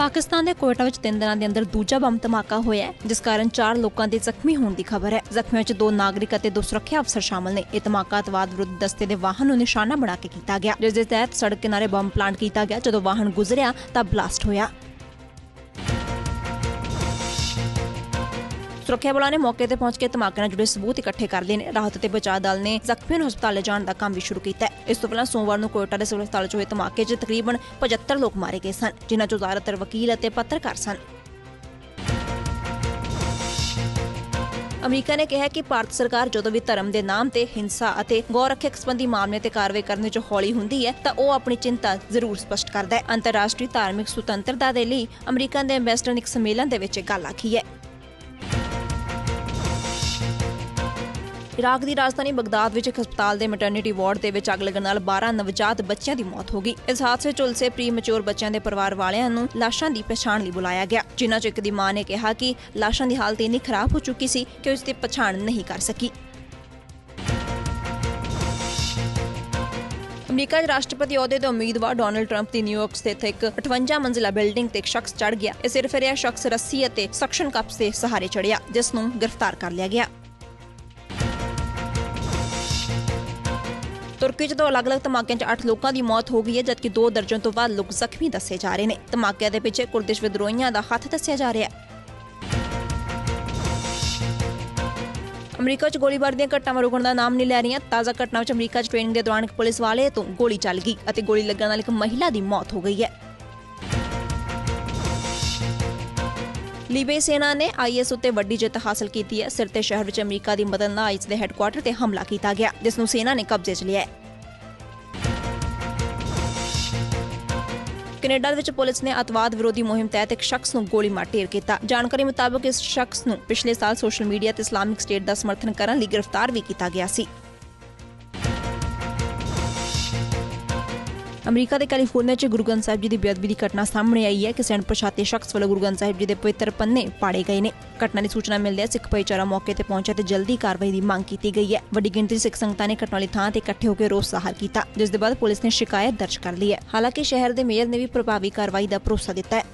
ਪਾਕਿਸਤਾਨ ਦੇ ਕੋਇਟਾ ਵਿੱਚ ਤਿੰਨ ਦਿਨਾਂ ਦੇ ਅੰਦਰ ਦੂਜਾ ਬੰਬ ਧਮਾਕਾ ਹੋਇਆ ਹੈ, ਜਿਸ ਕਾਰਨ ਚਾਰ ਲੋਕਾਂ ਦੇ ਜ਼ਖਮੀ ਹੋਣ ਦੀ ਖਬਰ ਹੈ। ਜ਼ਖਮੀਆਂ 'ਚ ਦੋ ਨਾਗਰਿਕ ਅਤੇ ਦੋ ਸੁਰੱਖਿਆ ਅਫਸਰ ਸ਼ਾਮਲ ਨੇ। ਇਹ ਧਮਾਕਾ ਅਤਵਾਦ ਵਿਰੁੱਧ ਦਸਤੇ ਦੇ ਵਾਹਨ ਨੂੰ ਨਿਸ਼ਾਨਾ ਬਣਾ ਕੇ ਕੀਤਾ ਗਿਆ, ਜਿਸ ਦੇ ਤਹਿਤ ਸੜਕ ਕਿਨਾਰੇ ਬੰਬ ਪਲਾਂਟ ਕੀਤਾ ਗਿਆ। ਜਦੋਂ ਵਾਹਨ ਗੁਜ਼ਰਿਆ ਤਾਂ ਬਲਾਸਟ ਹੋਇਆ। ਸੁਰੱਖਿਆ ਬਲਾਂ ਨੇ ਮੌਕੇ ਤੇ ਪਹੁੰਚ ਕੇ ਧਮਾਕੇ ਨਾਲ ਜੁੜੇ ਸਬੂਤ ਇਕੱਠੇ ਕਰ ਲਏ ਨੇ। ਰਾਹਤ ਤੇ ਬਚਾਅ ਦਲ ਨੇ ਜ਼ਖਮੀਆਂ ਨੂੰ ਹਸਪਤਾਲ ਲਿਜਾਣ ਦਾ ਕੰਮ ਵੀ ਸ਼ੁਰੂ ਕੀਤਾ ਹੈ। ਇਸ ਤੋਂ ਪਹਿਲਾਂ ਸੋਮਵਾਰ ਨੂੰ ਕੋਇਟਾ ਦੇ ਸਿਵਲ ਹਸਪਤਾਲ 'ਚ ਹੋਏ ਧਮਾਕੇ 'ਚ ਤਕਰੀਬਨ 75 ਲੋਕ ਮਾਰੇ ਗਏ ਸਨ, ਜਿਨ੍ਹਾਂ 'ਚੋਂ ਜ਼ਿਆਦਾਤਰ ਵਕੀਲ ਅਤੇ ਪੱਤਰਕਾਰ ਸਨ। ਅਮਰੀਕਾ ਨੇ ਕਿਹਾ ਕਿ ਭਾਰਤ ਸਰਕਾਰ ਜਦੋਂ ਵੀ ਧਰਮ ਦੇ ਨਾਮ ਤੇ ਹਿੰਸਾ ਅਤੇ ਗੌ ਰੱਖਿਅਕ ਸੰਬੰਧੀ ਮਾਮਲੇ ਤੇ ਕਾਰਵਾਈ ਕਰਨ ਵਿੱਚ ਹੌਲੀ ਹੁੰਦੀ ਹੈ, ਤਾਂ ਉਹ ਆਪਣੀ ਚਿੰਤਾ ਜ਼ਰੂਰ ਸਪਸ਼ਟ ਕਰਦਾ ਹੈ। ਅੰਤਰਰਾਸ਼ਟਰੀ ਧਾਰਮਿਕ ਸੁਤੰਤਰਤਾ ਦੇ ਲਈ ਅਮਰੀਕਾ ਦੇ ਐਮਬੈਸਡਰ ਨੇ ਇੱਕ ਸੰਮੇਲਨ ਦੇ ਵਿੱਚ ਇਹ ਗੱਲ ਆਖੀ ਹੈ। ਇਰਾਕ ਦੀ ਰਾਜਧਾਨੀ ਬਗਦਾਦ ਵਿੱਚ ਇੱਕ ਹਸਪਤਾਲ ਦੇ ਮੈਟਰਨਿਟੀ ਵਾਰਡ ਦੇ ਵਿੱਚ ਅੱਗ ਲੱਗਣ ਨਾਲ 12 ਨਵਜਾਤ ਬੱਚਿਆਂ ਦੀ ਮੌਤ ਹੋ ਗਈ। ਇਸ ਹਾਦਸੇ 'ਚ ਉਲਸੇ ਪ੍ਰੀ ਮੈਚੁਰ ਬੱਚਿਆਂ ਦੇ ਪਰਿਵਾਰ ਵਾਲਿਆਂ ਨੂੰ ਲਾਸ਼ਾਂ ਦੀ ਪਛਾਣ ਲਈ ਬੁਲਾਇਆ ਗਿਆ, ਜਿਨ੍ਹਾਂ 'ਚ ਇੱਕ ਦੀ ਮਾਂ ਨੇ ਕਿਹਾ ਕਿ ਲਾਸ਼ਾਂ ਦੀ ਹਾਲਤ ਇੰਨੀ ਖਰਾਬ ਹੋ ਚੁੱਕੀ ਸੀ ਕਿ ਉਸ ਦੀ ਪਛਾਣ ਨਹੀਂ ਕਰ ਸਕੀ। ਅਮਰੀਕਾ ਦੇ ਰਾਸ਼ਟਰਪਤੀ ਅਹੁਦੇ ਦੇ ਉਮੀਦਵਾਰ ਡੋਨਲਡ ਟਰੰਪ ਦੀ ਨਿਊਯਾਰਕ ਸਥਿਤ ਇੱਕ 58 ਮੰਜ਼ਿਲਾ ਬਿਲਡਿੰਗ ਤੇ ਇੱਕ ਸ਼ਖਸ ਚੜ ਗਿਆ। ਇਹ ਸਿਰਫ ਇਹ ਸ਼ਖਸ ਰੱਸੀ ਅਤੇ ਸਕਸ਼ਨ ਕੱਪ ਦੇ ਸਹਾਰੇ ਚੜਿਆ ਜਿਸ ਨੂੰ ਗ੍ਰਿਫਤਾਰ ਕਰ ਲਿਆ ਗਿਆ। ਤੁਰਕੀ 'ਚ ਦੋ ਅਲੱਗ-ਅਲੱਗ ਧਮਾਕਿਆਂ 'ਚ 8 ਲੋਕਾਂ ਦੀ ਮੌਤ ਹੋ ਗਈ ਹੈ, ਜਦਕਿ 2 ਦਰਜਨ ਤੋਂ ਵੱਧ ਲੋਕ ਜ਼ਖਮੀ ਦੱਸੇ ਜਾ ਰਹੇ ਨੇ। ਧਮਾਕਿਆਂ ਦੇ ਪਿੱਛੇ ਕੁਰਦਿਸ਼ ਵਿਦਰੋਹੀਆਂ ਦਾ ਹੱਥ ਦੱਸਿਆ ਜਾ ਰਿਹਾ ਹੈ। ਅਮਰੀਕਾ 'ਚ ਗੋਲੀਬਾਰ ਦੀਆਂ ਘਟਨਾਵਾਂ ਰੁਕਣ ਦਾ ਨਾਮ ਨਹੀਂ ਲੈ ਰਹੀਆਂ। ਤਾਜ਼ਾ ਘਟਨਾ 'ਚ ਅਮਰੀਕਾ 'ਚ ਟ੍ਰੇਨਿੰਗ ਦੇ ਦੌਰਾਨ ਇੱਕ ਪੁਲਿਸ ਵਾਲੇ ਤੋਂ ਗੋਲੀ ਚੱਲ ਗਈ ਅਤੇ ਗੋਲੀ ਲੱਗਣ ਨਾਲ ਇੱਕ ਮਹਿਲਾ ਦੀ ਮੌਤ ਹੋ ਗਈ ਹੈ। ਲੀਬੇ ਸੈਨਾ ਨੇ ਆਈਐਸ ਉੱਤੇ ਵੱਡੀ ਜਿੱਤ ਹਾਸਲ ਕੀਤੀ ਹੈ। ਸਿਰਤੇ ਸ਼ਹਿਰ ਵਿੱਚ ਅਮਰੀਕਾ ਦੀ ਮਦਦ ਨਾਲ ਆਈਐਸ ਦੇ ਹੈੱਡਕੁਆਰਟਰ ਤੇ ਹਮਲਾ ਕੀਤਾ ਗਿਆ, ਜਿਸ ਨੂੰ ਸੈਨਾ ਨੇ ਕਬਜ਼ੇ 'ਚ ਲਿਆ ਹੈ। ਕੈਨੇਡਾ ਵਿੱਚ ਪੁਲਿਸ ਨੇ ਅਤਵਾਦ ਵਿਰੋਧੀ ਮੁਹਿੰਮ ਤਹਿਤ ਇੱਕ ਸ਼ਖਸ ਨੂੰ ਗੋਲੀ ਮਾਰ ਢੇਰ ਕੀਤਾ। ਜਾਣਕਾਰੀ ਮੁਤਾਬਕ ਇਸ ਸ਼ਖਸ ਨੂੰ ਪਿਛਲੇ ਸਾਲ ਸੋਸ਼ਲ ਮੀਡੀਆ ਤੇ ਇਸਲਾਮਿਕ ਸਟੇਟ ਦਾ ਸਮਰਥਨ ਕਰਨ ਲਈ ਗ੍ਰਿਫਤਾਰ ਵੀ ਕੀਤਾ ਗਿਆ ਸੀ। ਅਮਰੀਕਾ ਦੇ ਕੈਲੀਫੋਰਨੀਆ 'ਚ ਗੁਰੂ ਗ੍ਰੰਥ ਸਾਹਿਬ ਜੀ ਦੀ ਬੇਅਦਬੀ ਦੀ ਘਟਨਾ ਸਾਹਮਣੇ ਆਈ ਹੈ। ਕਿ ਸੈਂਟ ਪਛਾਤੇ ਸ਼ਖਸ ਵੱਲੋਂ ਗੁਰੂ ਗ੍ਰੰਥ ਸਾਹਿਬ ਜੀ ਦੇ ਪਵਿੱਤਰ ਪੰਨੇ ਪਾੜੇ ਗਏ ਨੇ। ਘਟਨਾ ਦੀ ਸੂਚਨਾ ਮਿਲਦਿਆਂ ਸਿੱਖ ਭਾਈਚਾਰਾ ਮੌਕੇ ਤੇ ਪਹੁੰਚਿਆ ਤੇ ਜਲਦੀ ਕਾਰਵਾਈ ਦੀ ਮੰਗ ਕੀਤੀ ਗਈ ਹੈ। ਵੱਡੀ ਗਿਣਤੀ ਸਿੱਖ ਸੰਗਤਾਂ ਨੇ ਘਟਨਾ ਵਾਲੀ ਥਾਂ ਤੇ ਇਕੱਠੇ ਹੋ ਕੇ ਰੋਸ ਜ਼ਾਹਰ ਕੀਤਾ। ਜਿਸ ਦੇ ਬਾਅਦ ਪੁਲਿਸ ਨੇ ਸ਼ਿਕਾਇਤ ਦਰਜ ਕਰ ਲਈ ਹੈ। ਹਾਲਾਂਕਿ ਸ਼ਹਿਰ ਦੇ ਮੇਅਰ ਨੇ ਵੀ ਪ੍ਰਭਾਵੀ ਕਾਰਵਾਈ ਦਾ ਭਰੋਸਾ ਦਿੱਤਾ ਹੈ।